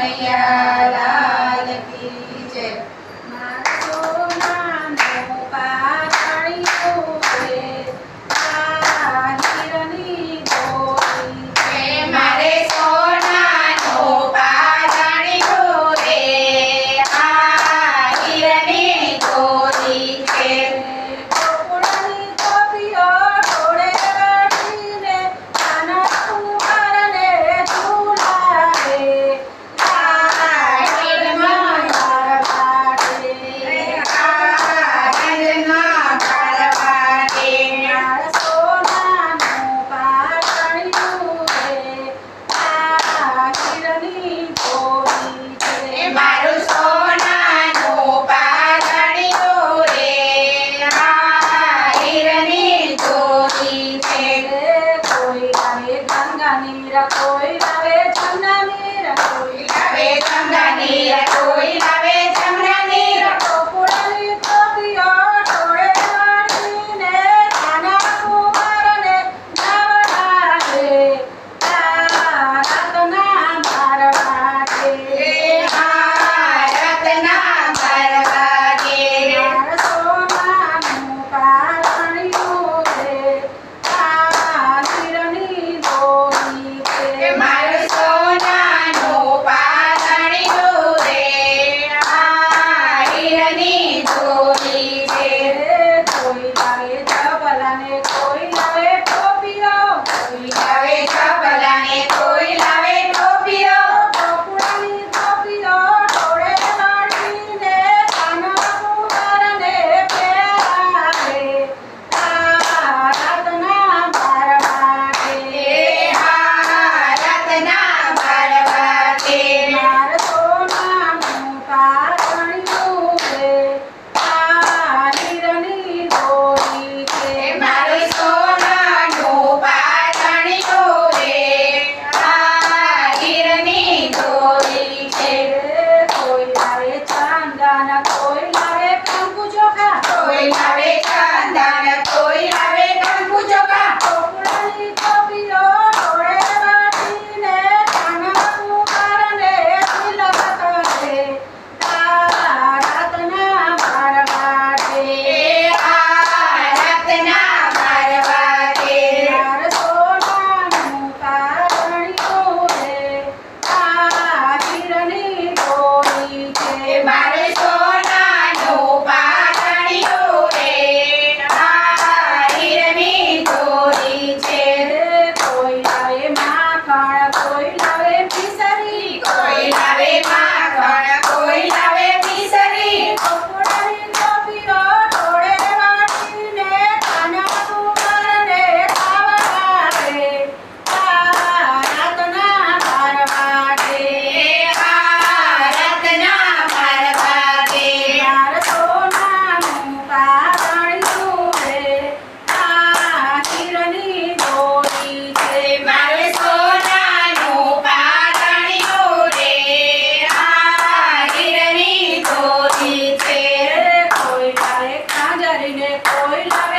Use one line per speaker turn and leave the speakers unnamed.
Yeah.
Chandani રસોઈ લાવે ચંદની રસોઈ
લાવે ચંદની રસોઈ લાવે.
કરીને કોઈ લાવે